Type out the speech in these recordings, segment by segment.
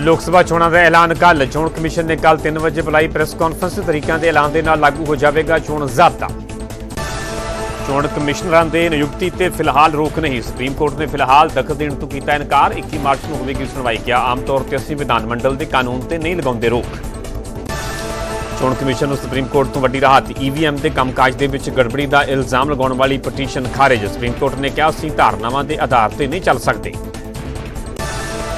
ਲੋਕ ਸਭਾ ਚੋਣਾਂ ਦਾ ਐਲਾਨ ਕੱਲ ਚੋਣ ਕਮਿਸ਼ਨ ਨੇ ਕੱਲ 3 ਵਜੇ ਬੁਲਾਈ ਪ੍ਰੈਸ ਕਾਨਫਰੰਸ। ਤਰੀਕਿਆਂ ਦੇ ਐਲਾਨ ਦੇ ਨਾਲ ਲਾਗੂ ਹੋ ਜਾਵੇਗਾ ਚੋਣ ਜ਼ਾਬਤਾ। ਚੋਣ ਕਮਿਸ਼ਨਰਾਂ ਦੇ ਨਿਯੁਕਤੀ ਤੇ ਫਿਲਹਾਲ ਰੋਕ ਨਹੀਂ। ਸੁਪਰੀਮ ਕੋਰਟ ਨੇ ਫਿਲਹਾਲ ਦਖਲ ਦੇਣ ਤੋਂ ਕੀਤਾ ਇਨਕਾਰ। 21 ਮਾਰਚ ਨੂੰ ਹੋਵੇਗੀ ਸੁਣਵਾਈ। ਕਿਹਾ, ਆਮ ਤੌਰ ਤੇ ਅਸੀਂ ਵਿਧਾਨ ਮੰਡਲ ਦੇ ਕਾਨੂੰਨ ਤੇ ਨਹੀਂ ਲਗਾਉਂਦੇ ਰੋਕ। ਚੋਣ ਕਮਿਸ਼ਨ ਨੂੰ ਸੁਪਰੀਮ ਕੋਰਟ ਤੋਂ ਵੱਡੀ ਰਾਹਤ। ਈਵੀਐਮ ਦੇ ਕੰਮਕਾਜ ਦੇ ਵਿੱਚ ਗੜਬੜੀ ਦਾ ਇਲਜ਼ਾਮ ਲਗਾਉਣ ਵਾਲੀ ਪਟੀਸ਼ਨ ਖਾਰਜ। ਸੁਪਰੀਮ ਕੋਰਟ ਨੇ ਕਿਹਾ, ਅਸੀਂ ਧਾਰਨਾਵਾਂ ਦੇ ਆਧਾਰ ਤੇ ਨਹੀਂ ਚੱਲ ਸਕਦੇ।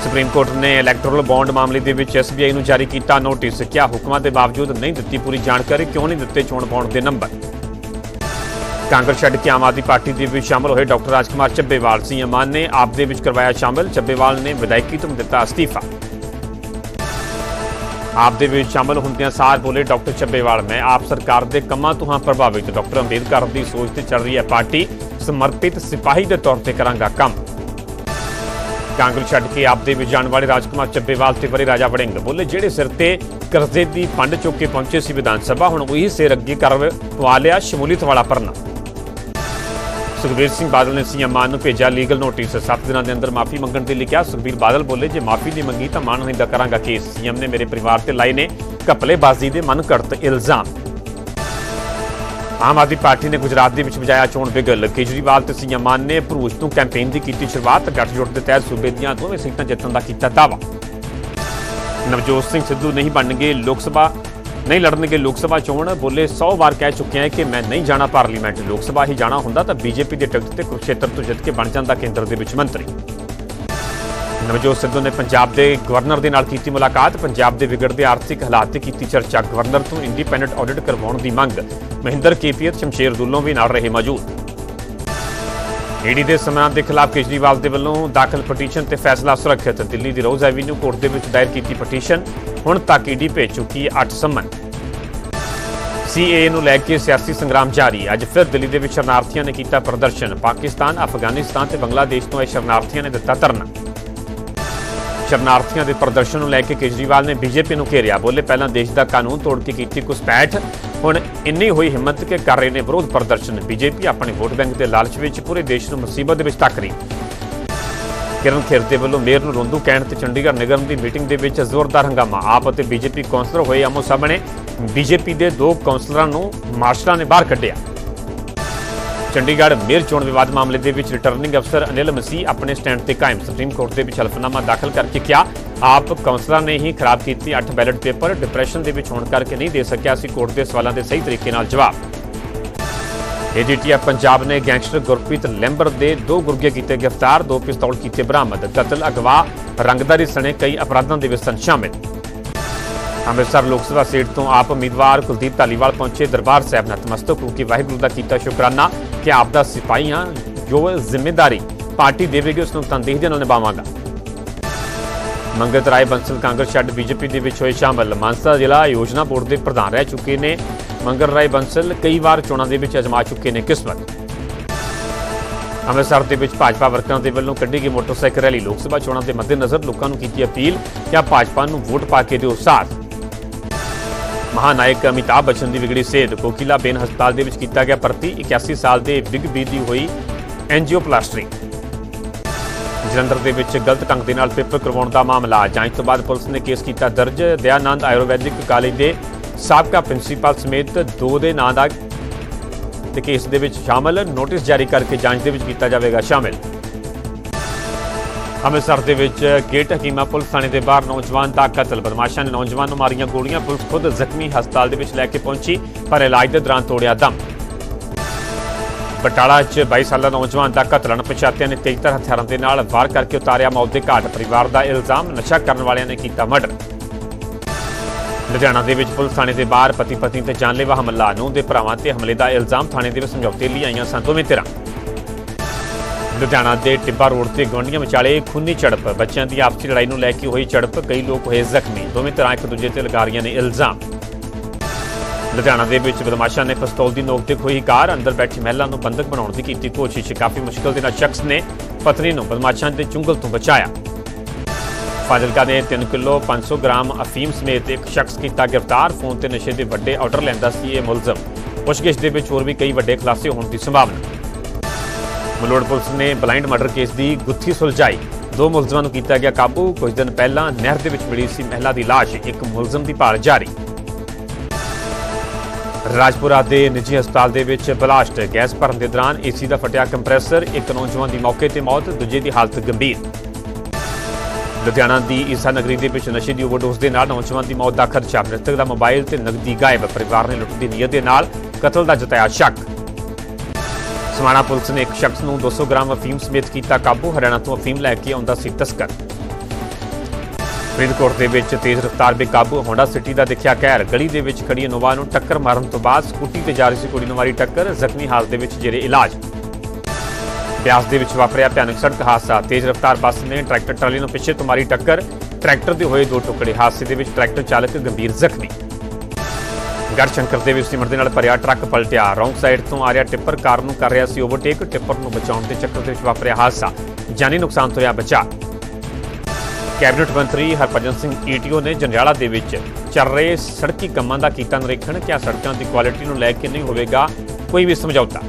ਸੁਪਰੀਮ ਕੋਰਟ ਨੇ ਇਲੈਕਟੋਰਲ ਬੌਂਡ ਮਾਮਲੇ ਦੇ ਵਿੱਚ ਐਸਬੀਆਈ ਨੂੰ ਜਾਰੀ ਕੀਤਾ ਨੋਟਿਸ ਕਿਹਾ ਹੁਕਮਾਂ ਦੇ ਬਾਵਜੂਦ ਨਹੀਂ ਦਿੱਤੀ ਪੂਰੀ ਜਾਣਕਾਰੀ, ਕਿਉਂ ਨਹੀਂ ਦਿੱਤੇ ਚੋਣ ਬੌਂਡ ਦੇ ਨੰਬਰ ਕਾਂਗਰਸ ਛੱਡ ਕੇ ਆਮ ਆਦਮੀ ਪਾਰਟੀ ਦੇ ਵਿੱਚ ਸ਼ਾਮਲ ਹੋਏ ਡਾਕਟਰ ਰਾਜਕੁਮਾਰ ਚੱਬੇਵਾਲ ਸੀ ਅਮਾਨ ਨੇ ਆਪ ਦੇ ਵਿੱਚ ਕਰਵਾਇਆ ਸ਼ਾਮਲ। ਚੱਬੇਵਾਲ ਨੇ ਵਿਧਾਇਕੀ ਤੋਂ ਦਿੱਤਾ ਅਸਤੀਫਾ। ਆਪ ਦੇ ਵਿੱਚ ਸ਼ਾਮਲ ਹੁੰਦਿਆਂ ਸਾਰ ਬੋਲੇ ਡਾਕਟਰ ਚੱਬੇਵਾਲ, ਮੈਂ ਆਪ ਸਰਕਾਰ ਦੇ ਕੰਮਾਂ ਤੋਂ ਹਾਂ ਪ੍ਰਭਾਵਿਤ। ਡਾਕਟਰ ਅੰਬੇਦਕਰ ਦੀ ਸੋਚ ਤੇ ਚੱਲ ਰਹੀ ਹੈ ਪਾਰਟੀ। ਸਮਰਪਿਤ ਸਿਪਾਹੀ ਦੇ ਤੌਰ ਤੇ ਕਰਾਂਗਾ ਕੰਮ। ਕਾਂਗਰਸ ਛੱਡ ਕੇ ਆਪ ਦੇ ਵਿੱਚ ਜਾਣ ਵਾਲੇ ਰਾਜਕੁਮਾਰ ਚੱਬੇਵਾਲ ਤੇ ਵਰੇ ਰਾਜਾ ਵੜਿੰਗ। ਬੋਲੇ, ਜਿਹੜੇ ਸਿਰ ਤੇ ਕਰਜ਼ੇ ਦੀ ਫੰਡ ਚੁੱਕ ਕੇ ਪਹੁੰਚੇ ਸੀ ਵਿਧਾਨ ਸਭਾ, ਹੁਣ ਉਹੀ ਸਿਰ ਅੱਗੇ ਕਰ ਪਵਾ ਲਿਆ ਸ਼ਮੂਲੀਅਤ ਵਾਲਾ ਪਰਨਾ। ਸੁਖਬੀਰ ਸਿੰਘ ਬਾਦਲ ਨੇ ਸੀਐਮ ਮਾਨ ਨੂੰ ਭੇਜਿਆ ਲੀਗਲ ਨੋਟਿਸ। 7 ਦਿਨਾਂ ਦੇ ਅੰਦਰ ਮਾਫੀ ਮੰਗਣ ਤੇ ਲਿਖਿਆ, ਸੁਖਬੀਰ ਬਾਦਲ ਬੋਲੇ, ਜੇ ਮਾਫੀ ਨਹੀਂ ਮੰਗੀ ਤਾਂ ਮਾਨ ਦਾ ਕਰਾਂਗਾ ਕੇਸ। ਸੀਐਮ ਨੇ ਮੇਰੇ ਪਰਿਵਾਰ ਤੇ ਲਾਏ ਨੇ ਘਪਲੇਬਾਜ਼ੀ ਦੇ ਮਨ ਘੜਤ ਇਲਜ਼ਾਮ। ਆਮ ਆਦਮੀ ਪਾਰਟੀ ਨੇ ਗੁਜਰਾਤ ਦੇ ਵਿੱਚ ਵਜਾਇਆ ਚੋਣ ਬਿਗਲ। ਕੇਜਰੀਵਾਲ ਤੇ ਸੀਐਮ ਮਾਨ ਨੇ ਭਰੂਚ ਤੋਂ ਕੈਂਪੇਨ ਦੀ ਕੀਤੀ ਸ਼ੁਰੂਆਤ। ਗੱਠਜੋੜ ਦੇ ਤਹਿਤ ਸੂਬੇ ਦੀਆਂ ਦੋਵੇਂ ਸੀਟਾਂ ਜਿੱਤਣ ਦਾ ਕੀਤਾ ਦਾਅਵਾ। ਨਵਜੋਤ ਸਿੰਘ ਸਿੱਧੂ ਨਹੀਂ ਬਣਨਗੇ ਲੋਕ ਸਭਾ, ਨਹੀਂ ਲੜਨਗੇ ਲੋਕ ਸਭਾ ਚੋਣ। ਬੋਲੇ 100 ਵਾਰ ਕਹਿ ਚੁੱਕੇ ਹਾਂ ਕਿ ਮੈਂ ਨਹੀਂ ਜਾਣਾ ਪਾਰਲੀਮੈਂਟ। ਲੋਕ ਸਭਾ ਹੀ ਜਾਣਾ ਹੁੰਦਾ ਤਾਂ ਬੀਜੇਪੀ ਦੇ ਟਿਕਟ ਤੇ ਕੁਰਕਸ਼ੇਤਰ ਤੋਂ ਜਿੱਤ ਕੇ ਬਣ ਜਾਂਦਾ ਕੇਂਦਰ ਦੇ ਵਿੱਚ ਮੰਤਰੀ। ਨਵਜੋਤ ਸਿੱਧੂ ਨੇ ਪੰਜਾਬ ਦੇ ਗਵਰਨਰ ਦੇ ਨਾਲ ਕੀਤੀ ਮੁਲਾਕਾਤ। ਪੰਜਾਬ ਦੇ ਵਿਗੜਦੇ ਆਰਥਿਕ ਹਾਲਾਤ ਤੇ ਕੀਤੀ ਚਰਚਾ। ਗਵਰਨਰ ਤੋਂ ਇੰਡੀਪੈਂਡੈਂਟ ਆਡਿਟ ਕਰਵਾਉਣ ਦੀ ਮੰਗ। ਮਹਿੰਦਰ ਕੇਪੀਐਤ ਸ਼ਮਸ਼ੇਰ ਦੁੱਲੋਂ ਵੀ ਨਾਲ ਰਹੇ ਮੌਜੂਦ। ਈਡੀ ਦੇ ਸਮਰਾਂ ਦੇ ਖਿਲਾਫ ਕੇਜਰੀਵਾਲ ਦੇ ਵੱਲੋਂ ਦਾਖਲ ਪਟੀਸ਼ਨ ਤੇ ਫੈਸਲਾ ਸੁਰੱਖਿਅਤ। ਦਿੱਲੀ ਦੀ ਰੋਜ਼ ਐਵੀਨਿਊ ਕੋਰਟ ਦੇ ਵਿੱਚ ਦਾਇਰ ਕੀਤੀ ਪਟੀਸ਼ਨ। ਹੁਣ ਤੱਕ ਈਡੀ ਭੇਜ ਚੁੱਕੀ ਹੈ 8 ਸੰਮਨ। ਸੀਏ ਨੂੰ ਲੈ ਕੇ ਸਿਆਸੀ ਸੰਗਰਾਮ ਜਾਰੀ। ਅੱਜ ਫਿਰ ਦਿੱਲੀ ਦੇ ਵਿੱਚ ਸ਼ਰਨਾਰਥੀਆਂ ਨੇ ਕੀਤਾ ਪ੍ਰਦਰਸ਼ਨ। ਪਾਕਿਸਤਾਨ, ਅਫਗਾਨਿਸਤਾਨ ਤੇ ਬੰਗਲਾਦੇਸ਼ ਤੋਂ ਆਏ ਸ਼ਰਨਾਰਥੀਆਂ ਨੇ ਦਿੱਤਾ ਧਰਨਾ। ਸ਼ਰਨਾਰਥੀਆਂ ਦੇ ਪ੍ਰਦਰਸ਼ਨ ਨੂੰ ਲੈ ਕੇ ਕੇਜਰੀਵਾਲ ਨੇ ਬੀਜੇਪੀ ਨੂੰ ਘੇਰਿਆ। ਬੋਲੇ ਪਹਿਲਾਂ ਦੇਸ਼ ਦਾ ਕਾਨੂੰਨ ਤੋੜ ਕੇ ਕੀਤੀ ਘੁਸਪੈਠ। ਹੁਣ ਇੰਨੀ ਹੋਈ ਹਿੰਮਤ ਕਿ ਕਰ ਰਹੇ ਨੇ ਵਿਰੋਧ ਪ੍ਰਦਰਸ਼ਨ। ਬੀਜੇਪੀ ਆਪਣੇ ਵੋਟ ਬੈਂਕ ਦੇ ਲਾਲਚ ਵਿੱਚ ਪੂਰੇ ਦੇਸ਼ ਨੂੰ ਮੁਸੀਬਤ ਦੇ ਵਿੱਚ ਤੱਕ ਰਹੀ। ਕਿਰਨ ਖੇਰ ਦੇ ਵੱਲੋਂ ਮੇਅਰ ਨੂੰ ਰੋਂਦੂ ਕਹਿਣ ਤੇ ਚੰਡੀਗੜ੍ਹ ਨਿਗਮ ਦੀ ਮੀਟਿੰਗ ਦੇ ਵਿੱਚ ਜ਼ੋਰਦਾਰ ਹੰਗਾਮਾ। ਆਪ ਅਤੇ ਬੀਜੇਪੀ ਕੌਂਸਲਰ ਹੋਏ ਆਮੋ ਸਾਹਮਣੇ ਬੀਜੇਪੀ ਦੇ ਦੋ ਕੌਂਸਲਰਾਂ ਨੂੰ ਮਾਰਸ਼ਲਾਂ ਨੇ ਬਾਹਰ ਕੱਢਿਆ। ਚੰਡੀਗੜ੍ਹ ਮੇਅਰ ਚੋਣ ਵਿਵਾਦ ਮਾਮਲੇ ਦੇ ਵਿੱਚ ਰਿਟਰਨਿੰਗ ਅਫਸਰ ਅਨਿਲ ਮਸੀਹ ਆਪਣੇ ਸਟੈਂਡ ਤੇ ਕਾਇਮ। ਸੁਪਰੀਮ ਕੋਰਟ ਦੇ ਵਿੱਚ ਹਲਫਨਾਮਾ ਦਾਖਲ ਕਰਕੇ ਕਿਹਾ ਆਪ ਕੌਂਸਲਰਾਂ ਨੇ ਹੀ ਖਰਾਬ ਕੀਤੀ 8 ਬੈਲਟ ਪੇਪਰ ਡਿਪਰੈਸ਼ਨ ਦੇ ਵਿੱਚ ਹੋਣ ਕਰਕੇ ਨਹੀਂ ਦੇ ਸਕਿਆ ਸੀ ਕੋਰਟ ਦੇ ਸਵਾਲਾਂ ਦੇ ਸਹੀ ਤਰੀਕੇ ਨਾਲ ਜਵਾਬ। ਏਜੀਟੀਐਫ ਪੰਜਾਬ ਨੇ ਗੈਂਗਸਟਰ ਗੁਰਪ੍ਰੀਤ ਲੈਂਬਰ ਦੇ ਦੋ ਗੁਰਗੇ ਕੀਤੇ ਗ੍ਰਿਫਤਾਰ, ਦੋ ਪਿਸਤੌਲ ਕੀਤੇ ਬਰਾਮਦ। ਕਤਲ, ਅਗਵਾ, ਰੰਗਦਾਰੀ ਸਣੇ ਕਈ ਅਪਰਾਧਾਂ ਦੇ ਵਿੱਚ ਸਨ ਸ਼ਾਮਿਲ। ਅੰਮ੍ਰਿਤਸਰ ਲੋਕ ਸਭਾ ਸੀਟ ਤੋਂ ਆਪ ਉਮੀਦਵਾਰ ਕੁਲਦੀਪ ਧਾਲੀਵਾਲ ਪਹੁੰਚੇ ਦਰਬਾਰ ਸਾਹਿਬ। ਨਤਮਸਤਕ ਹੋ ਕੇ ਵਾਹਿਗੁਰੂ ਦਾ ਕੀਤਾ ਸ਼ੁਕਰਾਨਾ। ਕਿ ਆਪ ਦਾ ਸਿਪਾਹੀ ਹਾਂ, ਜੋ ਜ਼ਿੰਮੇਵਾਰੀ ਪਾਰਟੀ ਦੇਵੇਗੀ, ਉਸ ਨੂੰ ਤਨਦੇਹੀ ਦੇ ਨਾਲ ਨਿਭਾਵਾਂਗਾ। ਮੰਗਤ ਰਾਏ ਬੰਸਲ ਕਾਂਗਰਸ ਛੱਡ ਬੀਜੇਪੀ ਦੇ ਵਿੱਚ ਹੋਏ ਸ਼ਾਮਲ। ਮਾਨਸਾ ਜ਼ਿਲ੍ਹਾ ਯੋਜਨਾ ਬੋਰਡ ਦੇ ਪ੍ਰਧਾਨ ਰਹਿ ਚੁੱਕੇ ਨੇ। ਮੰਗਲ ਰਾਏ ਬੰਸਲ ਕਈ ਵਾਰ ਚੋਣਾਂ ਦੇ ਵਿੱਚ ਅਜਮਾ ਚੁੱਕੇ ਨੇ, ਕਿਸਮਤ। ਅੰਮ੍ਰਿਤਸਰ ਦੇ ਵਿੱਚ ਭਾਜਪਾ ਵਰਕਰਾਂ ਦੇ ਵੱਲੋਂ ਕੱਢੀ ਗਈ ਮੋਟਰਸਾਈਕਲ ਰੈਲੀ। ਲੋਕ ਸਭਾ ਚੋਣਾਂ ਦੇ ਮੱਦੇਨਜ਼ਰ ਲੋਕਾਂ ਨੂੰ ਕੀਤੀ ਅਪੀਲ। ਕਿ ਆ ਭਾਜਪਾ ਨੂੰ ਵੋਟ ਪਾ ਕੇ ਦਿਓ ਸਾਥ? ਮਹਾਨਾਇਕ ਅਮਿਤਾਭ ਬੱਚਨ ਦੀ ਵਿਗੜੀ ਸਿਹਤ ਕੋਕਿਲਾ ਬੇਨ ਹਸਪਤਾਲ ਦੇ ਵਿੱਚ ਕੀਤਾ ਗਿਆ ਭਰਤੀ। 81 ਸਾਲ ਦੇ ਬਿਗ ਬੀ ਦੀ ਹੋਈ ਐਂਜੀਓਪਲਾਸਟੀ ਜਲੰਧਰ ਦੇ ਵਿੱਚ ਗਲਤ ਢੰਗ ਦੇ ਨਾਲ ਪੇਪਰ ਕਰਵਾਉਣ ਦਾ ਮਾਮਲਾ, ਜਾਂਚ ਤੋਂ ਬਾਅਦ ਪੁਲਿਸ ਨੇ ਕੇਸ ਕੀਤਾ ਦਰਜ। ਦਿਆਨੰਦ ਆਯੁਰਵੈਦਿਕ ਕਾਲਜ ਦੇ ਸਾਬਕਾ ਪ੍ਰਿੰਸੀਪਲ ਸਮੇਤ ਦੋ ਦੇ ਨਾਂ ਦਾ ਤੇ ਕੇਸ ਦੇ ਵਿੱਚ ਸ਼ਾਮਲ। ਨੋਟਿਸ ਜਾਰੀ ਕਰਕੇ ਜਾਂਚ ਦੇ ਵਿੱਚ ਕੀਤਾ ਜਾਵੇਗਾ, ਸ਼ਾਮਿਲ। ਅੰਮ੍ਰਿਤਸਰ ਦੇ ਵਿੱਚ ਗੇਟ ਹਕੀਮਾ ਪੁਲਿਸ ਥਾਣੇ ਦੇ ਬਾਹਰ ਨੌਜਵਾਨ ਦਾ ਕਤਲ ਬਦਮਾਸ਼ਾਂ ਨੇ ਨੌਜਵਾਨ ਨੂੰ ਮਾਰੀਆਂ ਗੋਲੀਆਂ। ਪੁਲਿਸ ਖੁਦ ਜ਼ਖਮੀ ਹਸਪਤਾਲ ਦੇ ਵਿੱਚ ਲੈ ਕੇ ਪਹੁੰਚੀ, ਪਰ ਇਲਾਜ ਦੇ ਦੌਰਾਨ ਤੋੜਿਆ ਦਮ। ਬਟਾਲਾ 'ਚ 22 ਸਾਲਾ ਨੌਜਵਾਨ ਦਾ ਕਤਲ ਅਣਪਛਾਤਿਆਂ ਨੇ ਤੇਜ਼ਧਾਰ ਹਥਿਆਰਾਂ ਦੇ ਨਾਲ ਵਾਰ ਕਰਕੇ ਉਤਾਰਿਆ ਮੌਤ ਦੇ ਘਾਟ। ਪਰਿਵਾਰ ਦਾ ਇਲਜ਼ਾਮ ਨਸ਼ਾ ਕਰਨ ਵਾਲਿਆਂ ਨੇ ਕੀਤਾ ਮਰਡਰ। ਲੁਧਿਆਣਾ ਦੇ ਵਿੱਚ ਪੁਲਿਸ ਥਾਣੇ ਦੇ ਬਾਹਰ ਪਤੀ ਪਤਨੀ ਤੇ ਜਾਨਲੇਵਾ ਹਮਲਾ। ਨੂੰ ਦੇ ਭਰਾਵਾਂ ਤੇ ਹਮਲੇ ਦਾ ਇਲਜ਼ਾਮ ਥਾਣੇ ਦੇ ਵਿੱਚ ਸਮਝੌਤੇ ਲਈ ਆਈਆਂ ਸਨ। ਦੋਵੇਂ ਧਿਰਾਂ ਲੁਧਿਆਣਾ ਦੇ ਟਿੱਬਾ ਰੋਡ ਤੇ ਗਵੰਡੀਆਂ ਵਿਚਾਲੇ ਖੂਨੀ ਝੜਪ। ਬੱਚਿਆਂ ਦੀ ਆਪਸੀ ਲੜਾਈ ਨੂੰ ਲੈ ਕੇ ਹੋਈ ਝੜਪ, ਕਈ ਲੋਕ ਹੋਏ ਜ਼ਖਮੀ। ਦੋਵੇਂ ਤਰ੍ਹਾਂ ਇੱਕ ਦੂਜੇ ਤੇ ਲਗਾ ਰਹੀਆਂ ਨੇ ਇਲਜ਼ਾਮ। ਲੁਧਿਆਣਾ ਦੇ ਵਿੱਚ ਬਦਮਾਸ਼ਾਂ ਨੇ ਪਿਸਤੌਲ ਦੀ ਨੋਕ ਤੇ ਖੋਈ ਕਾਰ। ਅੰਦਰ ਬੈਠੀ ਮਹਿਲਾ ਨੂੰ ਬੰਦਕ ਬਣਾਉਣ ਦੀ ਕੀਤੀ ਕੋਸ਼ਿਸ਼। ਕਾਫੀ ਮੁਸ਼ਕਲ ਦੇ ਨਾਲ ਸ਼ਖਸ ਨੇ ਪਤਨੀ ਨੂੰ ਬਦਮਾਸ਼ਾਂ ਦੇ ਚੁੰਗਲ ਤੋਂ ਬਚਾਇਆ। ਫਾਜ਼ਿਲਕਾ ਦੇ 3 ਕਿਲੋ 500 ਗ੍ਰਾਮ ਅਫੀਮ ਸਮੇਤ ਇੱਕ ਸ਼ਖਸ ਕੀਤਾ ਗ੍ਰਿਫਤਾਰ। ਫੋਨ ਤੇ ਨਸ਼ੇ ਦੇ ਵੱਡੇ ਆਰਡਰ ਲੈਂਦਾ ਸੀ ਇਹ ਮੁਲਜ਼ਮ। ਪੁੱਛਗਿੱਛ ਦੇ ਵਿੱਚ ਹੋਰ ਵੀ ਕਈ ਵੱਡੇ ਖੁਲਾਸੇ ਹੋਣ ਦੀ ਸੰਭਾਵਨਾ। ਮਲੋੜ ਪੁਲਿਸ ਨੇ ਬਲਾਈਂਡ ਮਰਡਰ ਕੇਸ ਦੀ ਗੁੱਥੀ ਸੁਲਝਾਈ। ਦੋ ਮੁਲਜ਼ਮਾਂ ਨੂੰ ਕੀਤਾ ਗਿਆ ਕਾਬੂ। ਕੁਝ ਦਿਨ ਪਹਿਲਾਂ ਨਹਿਰ ਦੇ ਵਿੱਚ ਮਿਲੀ ਸੀ ਮਹਿਲਾ ਦੀ ਲਾਸ਼। ਇੱਕ ਮੁਲਜ਼ਮ ਦੀ ਭਾਲ ਜਾਰੀ। ਰਾਜਪੁਰਾ ਦੇ ਨਿੱਜੀ ਹਸਪਤਾਲ ਦੇ ਵਿੱਚ ਬਲਾਸਟ ਗੈਸ ਭਰਨ ਦੇ ਦੌਰਾਨ ਏਸੀ ਦਾ ਫਟਿਆ ਕੰਪਰੈਸਰ। ਇੱਕ ਨੌਜਵਾਨ ਦੀ ਮੌਕੇ ਤੇ ਮੌਤ, ਦੂਜੇ ਦੀ ਹਾਲਤ ਗੰਭੀਰ। ਲੁਧਿਆਣਾ ਦੀ ਈਸਾ ਨਗਰੀ ਦੇ ਵਿੱਚ ਨਸ਼ੇ ਦੀ ਓਵਰਡੋਜ਼ ਦੇ ਨਾਲ ਨੌਜਵਾਨ ਦੀ ਮੌਤ ਦਾ ਖਰਚਾ ਮ੍ਰਿਤਕ ਦਾ ਮੋਬਾਈਲ ਤੇ ਨਗਦੀ ਗਾਇਬ। ਪਰਿਵਾਰ ਨੇ ਲੁੱਟ ਦੀ ਨੀਅਤ ਦੇ ਨਾਲ ਕਤਲ ਦਾ ਜਤਾਇਆ ਸ਼ੱਕ। ਸਮਾਣਾ ਪੁਲਿਸ ਨੇ ਇੱਕ ਸ਼ਖਸ ਨੂੰ 200 ਗ੍ਰਾਮ ਅਫੀਮ ਸਮੇਤ ਕੀਤਾ ਕਾਬੂ। ਹਰਿਆਣਾ ਤੋਂ ਅਫੀਮ ਲੈ ਕੇ ਆਉਂਦਾ ਸੀ ਤਸਕਰ। ਫਰੀਦਕੋਟ ਦੇ ਵਿੱਚ ਤੇਜ਼ ਰਫ਼ਤਾਰ ਬੇਕਾਬੂ, ਹੋਂਡਾ ਸਿਟੀ ਦਾ ਦੇਖਿਆ ਕਹਿਰ। ਗਲੀ ਦੇ ਵਿੱਚ ਖੜੀ ਇਨੋਵਾ ਨੂੰ ਟੱਕਰ ਮਾਰਨ ਤੋਂ ਬਾਅਦ ਸਕੂਟੀ ਤੇ ਜਾ ਰਹੀ ਸੀ ਕੁੜੀ ਨੂੰ ਮਾਰੀ ਟੱਕਰ। ਜ਼ਖਮੀ ਹਾਲਤ ਦੇ ਵਿੱਚ ਜੇਰੇ ਇਲਾਜ। ਬਿਆਸ ਦੇ ਵਿੱਚ ਵਾਪਰਿਆ ਭਿਆਨਕ ਸੜਕ ਹਾਦਸਾ। ਤੇਜ਼ ਰਫ਼ਤਾਰ ਬੱਸ ਨੇ ਟਰੈਕਟਰ ਟਰਾਲੀ ਨੂੰ ਪਿੱਛੇ ਤੋਂ ਮਾਰੀ ਟੱਕਰ। ਟਰੈਕਟਰ ਦੇ ਹੋਏ ਦੋ ਟੁਕੜੇ। ਹਾਦਸੇ ਦੇ ਵਿੱਚ ਟਰੈਕਟਰ ਚਾਲਕ ਗੰਭੀਰ ਜ਼ਖਮੀ। ਗੜਸ਼ੰਕਰ ਦੇ ਵਿੱਚ ਸਿਮਰ ਦੇ ਨਾਲ ਭਰਿਆ ਟਰੱਕ ਪਲਟਿਆ। ਰੌਂਗ ਸਾਈਡ ਤੋਂ ਆ ਰਿਹਾ ਟਿੱਪਰ, ਕਾਰ ਨੂੰ ਕਰ ਰਿਹਾ ਸੀ ਓਵਰਟੇਕ, ਟਿੱਪਰ ਨੂੰ ਬਚਾਉਣ ਦੇ ਚੱਕਰ ਦੇ ਵਿੱਚ ਵਾਪਰਿਆ ਹਾਦਸਾ। ਜਾਨੀ ਨੁਕਸਾਨ ਤੋਂ ਰਿਹਾ ਬਚਾ। ਕੈਬਨਿਟ ਮੰਤਰੀ ਹਰਭਜਨ ਸਿੰਘ ਈਟੀਓ ਨੇ ਜੰਡਿਆਲਾ ਦੇ ਵਿੱਚ ਚੱਲ ਰਹੇ ਸੜਕੀ ਕੰਮਾਂ ਦਾ ਕੀਤਾ ਨਿਰੀਖਣ ਕਿ ਸੜਕਾਂ ਦੀ ਕੁਆਲਿਟੀ ਨੂੰ ਲੈ ਕੇ ਨਹੀਂ ਹੋਵੇਗਾ ਕੋਈ ਵੀ ਸਮਝੌਤਾ।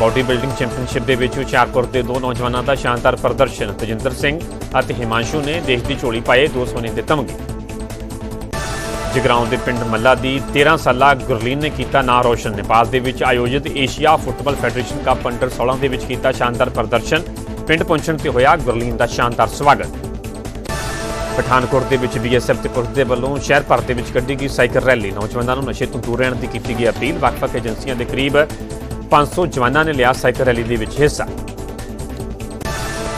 ਬਾਡੀ ਬਿਲਡਿੰਗ ਚੈਂਪੀਅਨਸ਼ਿਪ ਦੇ ਵਿੱਚ ਹੁਸ਼ਿਆਰਪੁਰ ਦੇ ਦੋ ਨੌਜਵਾਨਾਂ ਦਾ ਸ਼ਾਨਦਾਰ ਪ੍ਰਦਰਸ਼ਨ। ਤਜਿੰਦਰ ਸਿੰਘ ਅਤੇ ਹਿਮਾਂਸ਼ੂ ਨੇ ਦੇਸ਼ ਦੀ ਝੋਲੀ ਪਾਏ, ਦੋ ਸੋਨੇ ਦੇ ਤਮਗੇ। ਜਗਰਾਉਂ ਦੇ ਪਿੰਡ ਮੱਲਾ ਦੀ 13 ਸਾਲਾ ਗੁਰਲੀਨ ਨੇ ਕੀਤਾ ਨਾਂ ਰੋਸ਼ਨ। ਨੇਪਾਲ ਦੇ ਵਿੱਚ ਆਯੋਜਿਤ Asia football federation cup under 16 ਦੇ ਵਿੱਚ ਕੀਤਾ ਸ਼ਾਨਦਾਰ ਪ੍ਰਦਰਸ਼ਨ। ਪਿੰਡ ਪਹੁੰਚਣ ਤੇ ਹੋਇਆ ਗੁਰਲੀਨ ਦਾ ਸ਼ਾਨਦਾਰ ਸਵਾਗਤ। ਪਠਾਨਕੋਟ ਦੇ ਵਿੱਚ ਬੀਐਸਐਫ ਤੇ ਪੁਲਿਸ ਦੇ ਵੱਲੋਂ ਸ਼ਹਿਰ ਭਰ ਦੇ ਵਿੱਚ ਕੱਢੀ ਗਈ ਸਾਈਕਲ ਰੈਲੀ। ਨੌਜਵਾਨਾਂ ਨੂੰ ਨਸ਼ੇ ਤੋਂ ਦੂਰ ਰਹਿਣ ਦੀ ਕੀਤੀ ਗਈ ਅਪੀਲ। ਵੱਖ-ਵੱਖ ਏਜੰਸੀਆਂ ਦੇ ਕਰੀਬ 500 ਜਵਾਨਾਂ ਨੇ ਲਿਆ ਸਾਈਕਲ ਰੈਲੀ ਦੇ ਵਿੱਚ ਹਿੱਸਾ।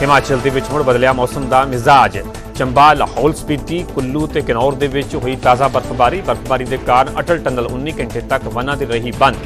ਹਿਮਾਚਲ ਦੇ ਵਿੱਚ ਹੁਣ ਬਦਲਿਆ ਮੌਸਮ ਦਾ ਮਿਜ਼ਾਜ। ਚੰਬਾ, ਲਾਹੌਲ ਸਪੀਤੀ, ਕੁੱਲੂ ਤੇ ਕਿਨੌਰ ਦੇ ਵਿੱਚ ਹੋਈ ਤਾਜ਼ਾ ਬਰਫ਼ਬਾਰੀ। ਬਰਫ਼ਬਾਰੀ ਦੇ ਕਾਰਨ ਅਟਲ ਟਨਲ 19 ਘੰਟੇ ਤੱਕ ਵਾਹਨਾਂ ਦੀ ਰਹੀ ਬੰਦ।